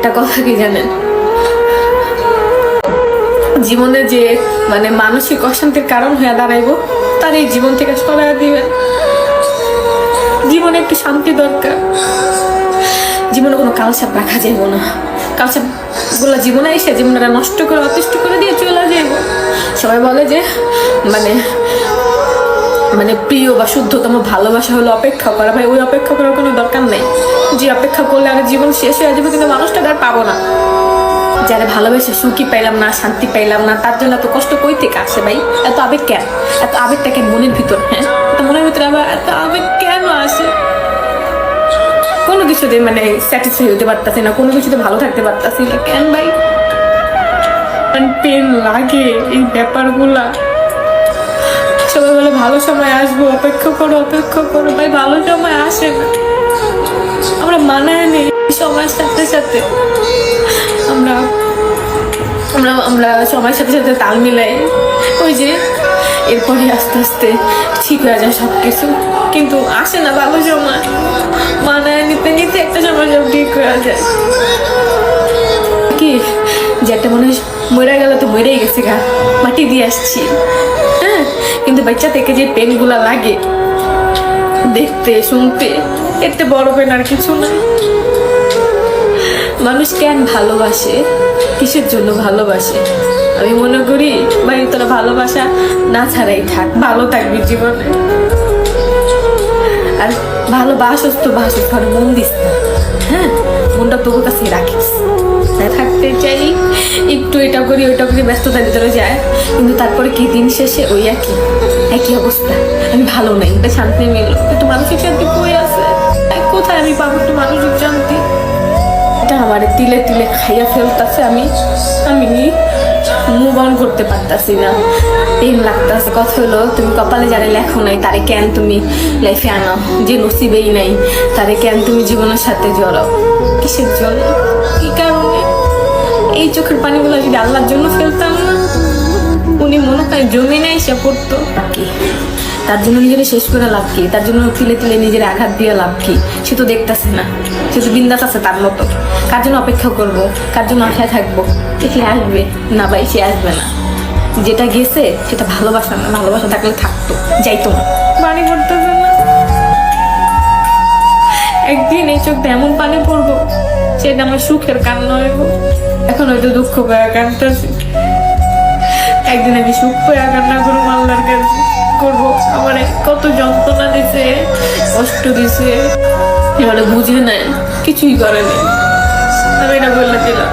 একটা কথা কি জানেন? জীবনে যে মানে মানসিক অশান্তির কারণ হয়ে দাঁড়াইবো, তার এই জীবন থেকে সরাই দিবেন। জীবনে একটু শান্তি দরকার। জীবনে কোনো কালসাপ রাখা যাইব না। কালসাপগুলো জীবনে এসে জীবনটা নষ্ট করে, অতিষ্ঠ করে দিয়ে চলে যাইব। সবাই বলে যে মানে মানে প্রিয় বা শুদ্ধতম ভালোবাসা হলো অপেক্ষা করা। ভাই, ওই অপেক্ষা করার কোনো দরকার নেই। যে অপেক্ষা করলে আমার জীবন শেষ হয়ে যাবে কিন্তু মানুষটা আর পাবো না। যারা ভালোবেসে সুখী পাইলাম না, শান্তি পাইলাম না, তার জন্য এত কষ্ট কই থেকে আসে ভাই? এত আবেগ কেন? এত আবেগটা কেন মনের ভিতর হ্যাঁ? এত মনের ভিতরে আবার এত আবেগ কেন আসে? কোনো কিছুতে মানে স্যাটিসফাই হতে পারতাছি না, কোনো কিছুতে ভালো থাকতে পারতাছি না। কেন ভাই? পেন লাগে এই ব্যাপারগুলা। ভালো সময় আসব, অপেক্ষা করো অপেক্ষা করো, ভাই ভালো সময় আসে না। আমরা মানায় নেই সময়ের সাথে সাথে। আমরা আমরা আমরা সময়ের সাথে সাথে তাল মিলাই, ওই যে এরপরে আস্তে আস্তে ঠিক হয়ে যায় সব কিছু কিন্তু আসে না ভালো সময়। মানায় নিতে নিতে একটা সময় সব ঠিক হয়ে যায়। কি যে একটা মানুষ মরে গেল তো মরেই গেছে গা। মাটি দিয়ে আসছি। কিন্তু বাচ্চা থেকে যে পেনগুলা লাগে, দেখতে, শুনতে, এতে বড় পেন আর কিছু না। মানুষ কেন ভালোবাসে? কিসের জন্য ভালোবাসে? আমি মনে করি, ভাই, তোরা ভালোবাসা না ছাড়াই থাক, ভালো থাকবি জীবনে। আর ভালোবাসস তো বাসস ঘরে মন দিস না। হ্যাঁ? মনটা তোর কাছে রাখিস। এটা করি ওইটা করি ব্যস্ততার ভিতরে যায়, কিন্তু তারপরে কি দিন শেষে ওই একই একই অবস্থা। আমি ভালো নাই এটা শান্তি মিলল একটু মানসিক শান্তি কই আছে। কোথায় আমি পাবো একটু মানসিক শান্তি? এটা আমার তিলে তিলে খাইয়া ফেলতেছে আমি। আমি মুভ অন করতে পারতাছি না। পেন লাগতেছে। কথা হলো, তুমি কপালে যারা লেখো নাই, তারে কেন তুমি লাইফে আনো? যে নসিবেই নাই, তারে কেন তুমি জীবনের সাথে জড়াও? কিসের কারণে এই চোখের পানিগুলো যদি আল্লাহর জন্য ফেলতাম না উনি মনে হয় জমি নেই সে পড়তো। তার জন্য নিজের শেষ করে লাভ কি? তার জন্য তিলে তিলে নিজের আঘাত দিয়ে লাভ কি? সে তো দেখতেছে না। সে তো বিন্দাস আছে তার মতো। কার জন্য অপেক্ষা করব? কার জন্য আশায় থাকব? দেখলে আসবে? না ভাই সে আসবে না। যেটা গেছে সেটা ভালোবাসা না। ভালোবাসা থাকলে থাকতো। যাইতো না। বাড়ি করতেছে না। একদিন এই চোখ এমন পানি পড়ব সেটা আমার সুখের কান্না হইব। এখন হয়তো দুঃখ পায়া কান্দাছি একদিন আমি সুখ পায়া না করব আল্লাহর কাছে করব। আমার কত যন্ত্রণা দিছে, কষ্ট দিছে। এবারে বুঝে নেয়, কিছুই করে আমি এটা বললে দিলাম